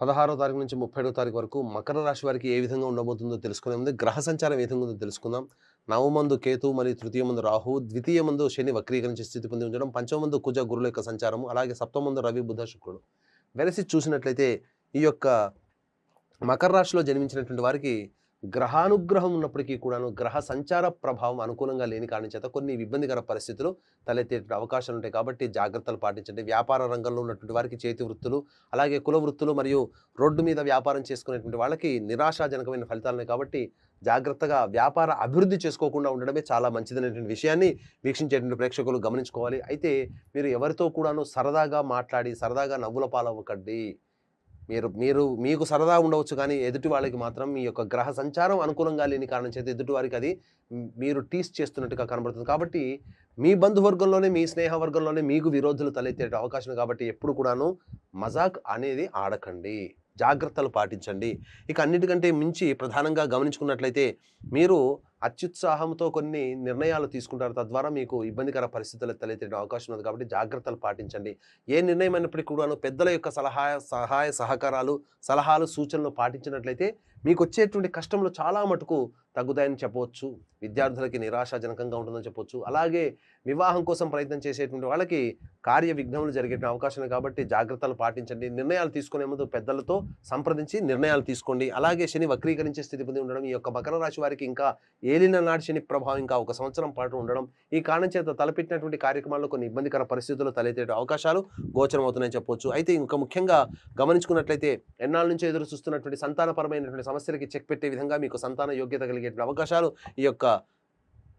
పదహారో తారీఖు నుంచి ముప్పై తారీఖు వరకు మకర రాశి వారికి ఏ విధంగా ఉండబోతుందో తెలుసుకునే ముందు గ్రహ సంచారం ఏ విధంగా ఉందో తెలుసుకుందాం. నవమందు కేతు మరియు తృతీయ మందు రాహు ద్వితీయ మందు శని వక్రీకరించి స్థితి పొంది ఉంచడం పంచమందు కుజ గురుల యొక్క సంచారము అలాగే సప్తమందు రవి బుధ శుక్రుడు. వెరసి చూసినట్లయితే ఈ యొక్క మకర రాశిలో జన్మించినటువంటి వారికి గ్రహానుగ్రహం ఉన్నప్పటికీ కూడాను గ్రహ సంచార ప్రభావం అనుకూలంగా లేని కారణం చేత కొన్ని ఇబ్బందికర పరిస్థితులు తలెత్తే అవకాశాలు ఉంటాయి. కాబట్టి జాగ్రత్తలు పాటించండి. వ్యాపార రంగంలో ఉన్నటువంటి వారికి చేతి వృత్తులు అలాగే కుల వృత్తులు మరియు రోడ్డు మీద వ్యాపారం చేసుకునేటువంటి వాళ్ళకి నిరాశాజనకమైన ఫలితాలు కాబట్టి జాగ్రత్తగా వ్యాపార అభివృద్ధి చేసుకోకుండా ఉండడమే చాలా మంచిదనేటువంటి విషయాన్ని వీక్షించేటువంటి ప్రేక్షకులు గమనించుకోవాలి. అయితే మీరు ఎవరితో కూడాను సరదాగా మాట్లాడి సరదాగా నవ్వుల పాలవ్వకండి. మీరు మీరు మీకు సరదా ఉండవచ్చు కానీ ఎదుటి వాళ్ళకి మాత్రం మీ యొక్క గ్రహ సంచారం అనుకూలంగా లేని కారణం చేత ఎదుటి వారికి అది మీరు టీస్ చేస్తున్నట్టుగా కనబడుతుంది. కాబట్టి మీ బంధువర్గంలోనే మీ స్నేహ వర్గంలోనే మీకు విరోధులు తలెత్తే అవకాశం కాబట్టి ఎప్పుడు కూడాను మజాక్ అనేది ఆడకండి. జాగ్రత్తలు పాటించండి. ఇక అన్నిటికంటే మించి ప్రధానంగా గమనించుకున్నట్లయితే మీరు అత్యుత్సాహంతో కొన్ని నిర్ణయాలు తీసుకుంటారు. తద్వారా మీకు ఇబ్బందికర పరిస్థితులు తలెత్తే అవకాశం ఉంది కాబట్టి జాగ్రత్తలు పాటించండి. ఏ నిర్ణయం అయినప్పటికీ కూడాను పెద్దల యొక్క సలహా సహాయ సహకారాలు సలహాలు సూచనలు పాటించినట్లయితే మీకు వచ్చేటువంటి కష్టంలో చాలా మటుకు తగ్గుతాయని చెప్పవచ్చు. విద్యార్థులకి నిరాశాజనకంగా ఉంటుందని చెప్పవచ్చు. అలాగే వివాహం కోసం ప్రయత్నం చేసేటువంటి వాళ్ళకి కార్య విఘ్నములు జరిగే అవకాశం కాబట్టి జాగ్రత్తలు పాటించండి. నిర్ణయాలు తీసుకునే ముందు పెద్దలతో సంప్రదించి నిర్ణయాలు తీసుకోండి. అలాగే శని వక్రీకరించే స్థితి పొంది ఉండడం ఈ యొక్క మకర రాశి వారికి ఇంకా ఏలిన నాటి ప్రభావం ఇంకా ఒక సంవత్సరం పాటు ఉండడం ఈ కారణం చేత తలపెట్టినటువంటి కార్యక్రమాల్లో కొన్ని ఇబ్బందికర పరిస్థితులు తలెత్తే అవకాశాలు గోచరమవుతున్నాయని చెప్పవచ్చు చెప్పొచ్చు. అయితే ఇంకా ముఖ్యంగా గమనించుకున్నట్లయితే ఎన్నాళ్ళ నుంచి ఎదురు చూస్తున్నటువంటి సంతానపరమైనటువంటి సమస్యలకి చెక్ పెట్టే విధంగా మీకు సంతాన యోగ్యత కలిగే అవకాశాలు ఈ యొక్క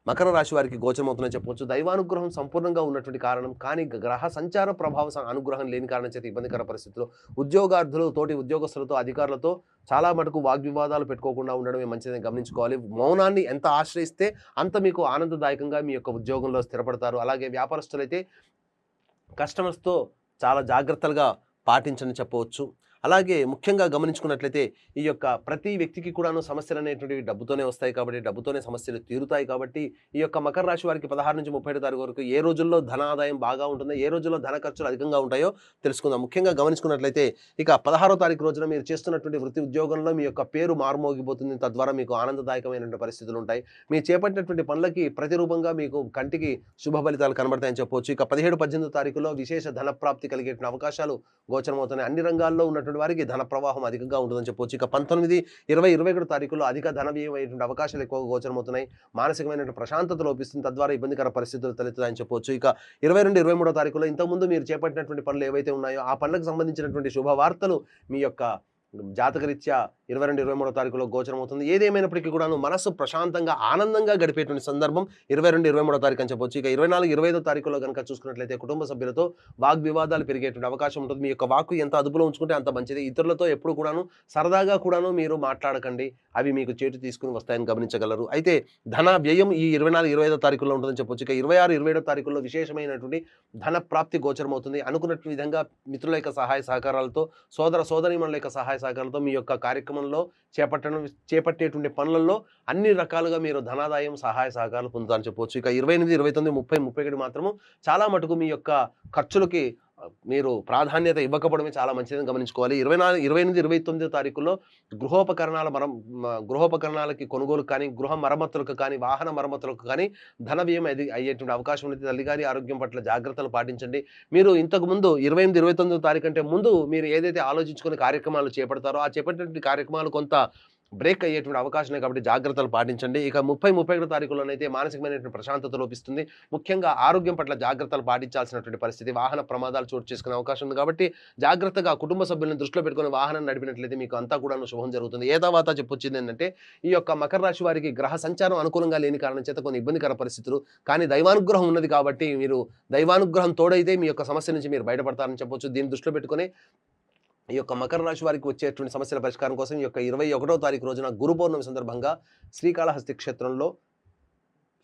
మకర రాశి వారికి గోచరమవుతుందని చెప్పవచ్చు. దైవానుగ్రహం సంపూర్ణంగా ఉన్నటువంటి కారణం. కానీ గ్రహ సంచార ప్రభావ అనుగ్రహం లేని కారణం చేత ఇబ్బందికర పరిస్థితుల్లో ఉద్యోగార్థులు తోటి ఉద్యోగస్తులతో అధికారులతో చాలా మటుకు వాగ్వివాదాలు పెట్టుకోకుండా ఉండడమే మంచిదని గమనించుకోవాలి. మౌనాన్ని ఎంత ఆశ్రయిస్తే అంత మీకు ఆనందదాయకంగా మీ యొక్క ఉద్యోగంలో స్థిరపడతారు. అలాగే వ్యాపారస్తులైతే కస్టమర్స్తో చాలా జాగ్రత్తలుగా పాటించని చెప్పవచ్చు. అలాగే ముఖ్యంగా గమనించుకున్నట్లయితే ఈ యొక్క ప్రతి వ్యక్తికి కూడాను సమస్యలు అనేటువంటివి డబ్బుతోనే వస్తాయి కాబట్టి డబ్బుతోనే సమస్యలు తీరుతాయి కాబట్టి ఈ యొక్క మకర రాశి వారికి పదహారు నుంచి ముప్పై తారీఖు వరకు ఏ రోజుల్లో ధన ఆదాయం బాగా ఉంటుందో ఏ రోజుల్లో ధన ఖర్చులు అధికంగా ఉంటాయో తెలుసుకుందాం. ముఖ్యంగా గమనించుకున్నట్లయితే ఇక పదహారో తారీఖు రోజున మీరు చేస్తున్నటువంటి వృత్తి ఉద్యోగంలో మీ యొక్క పేరు మారుమోగిపోతుంది. తద్వారా మీకు ఆనందదాయకమైనటువంటి పరిస్థితులు ఉంటాయి. మీరు చేపట్టినటువంటి పనులకి ప్రతిరూపంగా మీకు కంటికి శుభ ఫలితాలు కనబడతాయని చెప్పవచ్చు ఇక పదిహేడు పద్దెనిమిది తారీఖులో విశేష ధన ప్రాప్తి కలిగేటువంటి అవకాశాలు గోచరమవుతున్నాయి. అన్ని రంగాల్లో ఉన్నటువంటి వారికి ధన ప్రవాహం అధికంగా ఉంటుందని చెప్పవచ్చు ఇక పంతొమ్మిది ఇరవై ఇరవై ఒకటి తారీఖులో అధిక ధన వ్యయం అయ్యేటువంటి అవకాశాలు ఎక్కువగా గోచరమవుతున్నాయి. మానసికమైనటువంటి ప్రశాంతత లోపిస్తుంది. తద్వారా ఇబ్బందికర పరిస్థితులు తలెత్తుతాయని చెప్పవచ్చు ఇక ఇరవై రెండు ఇరవై మూడో తారీఖులో ఇంతకుముందు మీరు చేపట్టినటువంటి పనులు ఏవైతే ఉన్నాయో ఆ పనులకు సంబంధించినటువంటి శుభవార్తలు మీ యొక్క జాతకరీత్యా ఇరవై రెండు ఇరవై మూడో తారీఖులో గోచరం అవుతుంది ఏదేమైనప్పటికీ కూడాను మనసు ప్రశాంతంగా ఆనందంగా గడిపేటువంటి సందర్భం ఇరవై రెండు ఇరవై మూడో తారీఖు అని చెప్పొచ్చు. ఇక ఇరవై నాలుగు ఇరవై ఐదో తారీఖులో కనుక చూసుకున్నట్లయితే కుటుంబ సభ్యులతో వాగ్వివాదాలు పెరిగేటువంటి అవకాశం ఉంటుంది. మీ యొక్క వాక్కు ఎంత అదుపులో ఉంచుకుంటే అంత మంచిది. ఇతరులతో ఎప్పుడు కూడాను సరదాగా కూడాను మీరు మాట్లాడకండి. అవి మీకు చేటు తీసుకుని వస్తాయని గమనించగలరు. అయితే ధన వ్యయం ఈ ఇరవై నాలుగు ఇరవై ఐదో తారీఖులో ఉంటుందని చెప్పొచ్చు. ఇక ఇరవై ఆరు ఇరవై ఏడో తారీఖుల్లో విశేషమైనటువంటి ధన ప్రాప్తి గోచరం అవుతుంది అనుకున్నట్టు విధంగా మిత్రుల యొక్క సహాయ సహకారాలతో సోదర సోదరీమణుల యొక్క సహాయ సహకారాలతో మీ యొక్క కార్యక్రమంలో చేపట్టడం చేపట్టేటువంటి పనులలో అన్ని రకాలుగా మీరు ధనాదాయం సహాయ సహకారాలు పొందుతారని చెప్పవచ్చు. ఇక ఇరవై ఎనిమిది ఇరవై తొమ్మిది ముప్పై ముప్పై ఒకటి మాత్రము చాలా మటుకు మీ యొక్క ఖర్చులకి మీరు ప్రాధాన్యత ఇవ్వకపోవడమే చాలా మంచిదని గమనించుకోవాలి. ఇరవై నాలుగు ఇరవై ఎనిమిది ఇరవై తొమ్మిది తారీఖుల్లో గృహోపకరణాల మరం గృహోపకరణాలకి కొనుగోలు కానీ గృహ మరమ్మతులకు కానీ వాహన మరమ్మతులకు కానీ ధన వ్యయం అది అయ్యేటువంటి అవకాశం ఉంది తల్లిగారి ఆరోగ్యం పట్ల జాగ్రత్తలు పాటించండి. మీరు ఇంతకు ముందు ఇరవై ఎనిమిది ఇరవై తొమ్మిది తారీఖు అంటే ముందు మీరు ఏదైతే ఆలోచించుకునే కార్యక్రమాలు చేపడతారో ఆ చేపట్టినటువంటి కార్యక్రమాలు కొంత బ్రేక్ అయ్యేటువంటి అవకాశం కాబట్టి జాగ్రత్తలు పాటించండి. ఇక ముప్పై ముప్పై ఒకటో తారీఖులోనైతే మానసికమైనటువంటి ప్రశాంతత లోపిస్తుంది. ముఖ్యంగా ఆరోగ్యం పట్ల జాగ్రత్తలు పాటించాల్సినటువంటి పరిస్థితి వాహన ప్రమాదాలు చోటు చేసుకునే అవకాశం ఉంది కాబట్టి జాగ్రత్తగా కుటుంబ సభ్యులను దృష్టిలో పెట్టుకుని వాహనం నడిపినట్లయితే మీకు అంతా కూడా శుభం జరుగుతుంది. ఏ తర్వాత చెప్పొచ్చింది ఏంటంటే ఈ యొక్క మకర రాశి వారికి గ్రహ సంచారం అనుకూలంగా లేని కారణం చేత కొన్ని ఇబ్బందికర పరిస్థితులు. కానీ దైవానుగ్రహం ఉన్నది కాబట్టి మీరు దైవానుగ్రహం తోడైతే మీ యొక్క సమస్య నుంచి మీరు బయటపడతారని చెప్పొచ్చు. దీన్ని దృష్టిలో పెట్టుకొని ఈ యొక్క మకర రాశి వారికి వచ్చేటువంటి సమస్యల పరిష్కారం కోసం ఈ యొక్క ఇరవై ఒకటో తారీఖు రోజున గురు పౌర్ణమి సందర్భంగా శ్రీకాళహస్తి క్షేత్రంలో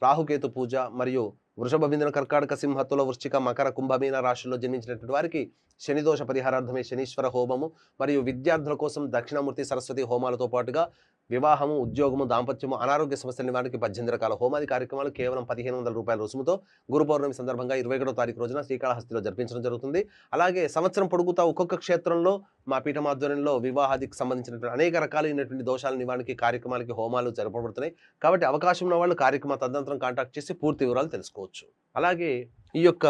రాహుకేతు పూజ మరియు వృషభ బిందున కర్కాటక సింహత్తుల వృశ్చిక మకర కుంభమీన రాశుల్లో జన్మించినటువంటి వారికి శనిదోష పరిహారార్థమే శనీశ్వర హోమము మరియు విద్యార్థుల కోసం దక్షిణామూర్తి సరస్వతి హోమాలతో పాటుగా వివాహము ఉద్యోగము దాంపత్యము అనారోగ్య సమస్యల నివారణకి పద్దెనిమిది రకాల హోమాది కార్యక్రమాలు కేవలం పదిహేను వందల రూపాయల రుసుముతో గురు పౌర్ణమి సందర్భంగా ఇరవై ఒకటో తారీఖు రోజున శ్రీకాళహస్తిలో జరిపించడం జరుగుతుంది. అలాగే సంవత్సరం పొడుగుతా ఒక్కొక్క క్షేత్రంలో మా పీఠం ఆధ్వర్యంలో వివాహాదికి సంబంధించినటువంటి అనేక రకాలైనటువంటి దోషాల నివారణకి కార్యక్రమాలకి హోమాలు జరపబడుతున్నాయి. కాబట్టి అవకాశం ఉన్న వాళ్ళు కార్యక్రమ తదనంతరం కాంటాక్ట్ చేసి పూర్తి వివరాలు తెలుసుకోవచ్చు. అలాగే ఈ యొక్క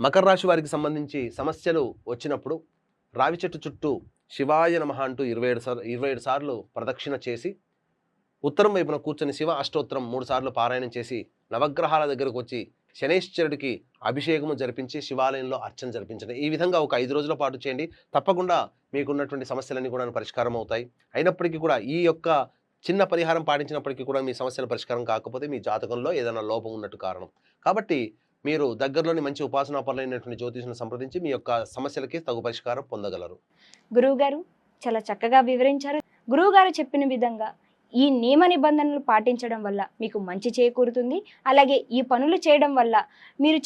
మకర రాశి వారికి సంబంధించి సమస్యలు వచ్చినప్పుడు రావి చెట్టు చుట్టూ శివాయ నమః అంటూ ఇరవై ఏడు సార్లు ఇరవై ఏడు సార్లు ప్రదక్షిణ చేసి ఉత్తరం వైపున కూర్చొని శివ అష్టోత్తరం మూడు సార్లు పారాయణం చేసి నవగ్రహాల దగ్గరకు వచ్చి శనేశ్వరుడికి అభిషేకము జరిపించి శివాలయంలో అర్చన జరిపించండి. ఈ విధంగా ఒక ఐదు రోజుల పాటు చేయండి. తప్పకుండా మీకున్నటువంటి సమస్యలన్నీ కూడా పరిష్కారం అవుతాయి అయినప్పటికీ కూడా ఈ యొక్క చిన్న పరిహారం పాటించినప్పటికీ కూడా మీ సమస్యల పరిష్కారం కాకపోతే మీ జాతకంలో ఏదైనా లోపం ఉన్నట్టు కారణం. కాబట్టి మీరు దగ్గరలోని మంచి ఉపాసనా పనులైనటువంటి జ్యోతిషులను సంప్రదించి మీ యొక్క సమస్యలకి తగు పరిష్కారం పొందగలరు. గురువుగారు చాలా చక్కగా వివరించారు. గురువుగారు చెప్పిన విధంగా ఈ నియమ నిబంధనలు పాటించడం వల్ల మీకు మంచి చేకూరుతుంది. అలాగే ఈ పనులు చేయడం వల్ల మీరు